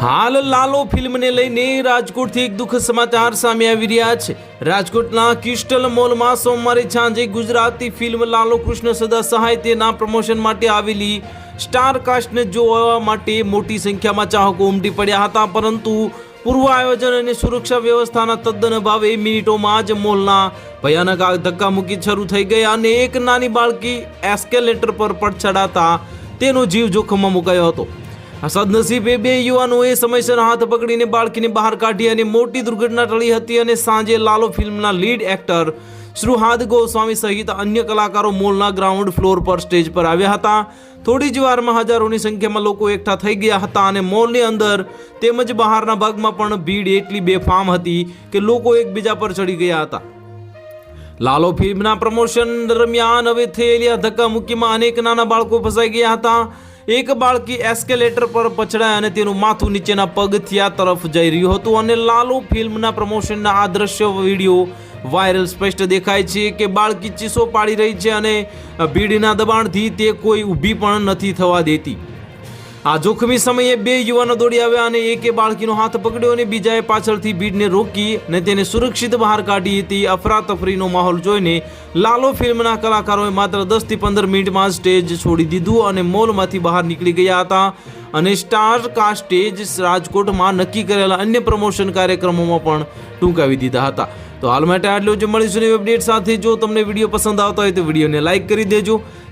લાલો ફિલ્મને લઈને રાજકોટથી એક દુઃખ સમાચાર સામે આવી રહ્યા છે. રાજકોટના ક્રિસ્ટલ મોલમાં સોમવારે સાંજે ગુજરાતી ફિલ્મ લાલો કૃષ્ણ સદા સહાય તેના પ્રમોશન માટે આવેલી સ્ટાર કાસ્ટને જોવા માટે મોટી સંખ્યામાં ચાહકો ઉમટી પડ્યા હતા, પરંતુ પૂર્વ આયોજન અને સુરક્ષા વ્યવસ્થાના તદ્દન અભાવે મિનિટોમાં જ મોલના ભયાનક આગ ધક્કામુક્કી શરૂ થઈ ગઈ અને એક નાની બાળકી એસ્કેલેટર પર પડછડાતા તેનો જીવ જોખમમાં મુકાયો હતો. સદનસીબે બે યુવાનોએ સમયસર હાથ પકડીને બાળકીને બહાર કાઢી અને મોટી દુર્ઘટના ટળી હતી અને સાંજે લાલો ફિલ્મના લીડ એક્ટર શ્રુહાદ ગોસ્વામી સહિત અન્ય કલાકારો મોલના ગ્રાઉન્ડ ફ્લોર પર સ્ટેજ પર આવ્યા હતા. થોડી જ વારમાં હજારોની સંખ્યામાં લોકો એકઠા થઈ ગયા હતા અને મોલની અંદર તેમજ બહારના ભાગમાં પણ ભીડ એટલી બેફામ હતી કે લોકો એકબીજા પર ચડી ગયા હતા. લાલો ફિલ્મના પ્રમોશન દરમિયાન હવે થયેલી ધક્કામુક્કીમાં અનેક નાના બાળકો ફસાઈ ગયા હતા. એક બાળકી એસ્કેલેટર પર પછડાય અને તેનું માથું નીચેના પગથિયા તરફ જઈ રહ્યું હતું અને લાલુ ફિલ્મના પ્રમોશનના આ દ્રશ્ય વીડિયો વાયરલ સ્પષ્ટ દેખાય છે કે બાળકી ચીસો પાડી રહી છે અને ભીડના દબાણથી તે કોઈ ઊભી પણ નથી થવા દેતી. આ જોખમી સમયે બે યુવાનો દોડી આવ્યા અને એકે બાળકીનો હાથ પકડ્યો અને બીજાએ પાછળથી ભીડને રોકી અને તેને સુરક્ષિત બહાર કાઢી હતી. અફરાતફરીનો માહોલ જોઈને લાલો ફિલ્મના કલાકારોએ માત્ર દસથી પંદર મિનિટમાં સ્ટેજ છોડી દીધું અને મોલમાંથી બહાર નીકળી ગયા હતા અને સ્ટાર કાસ્ટે જ રાજકોટમાં નક્કી કરેલા અન્ય પ્રમોશન કાર્યક્રમોમાં પણ ટૂંકાવી દીધા હતા. તો હાલ માટે આટલું જ. મળીશું અપડેટ સાથે. જો તમને વીડિયો પસંદ આવતો હોય તો વિડીયોને લાઇક કરી દેજો.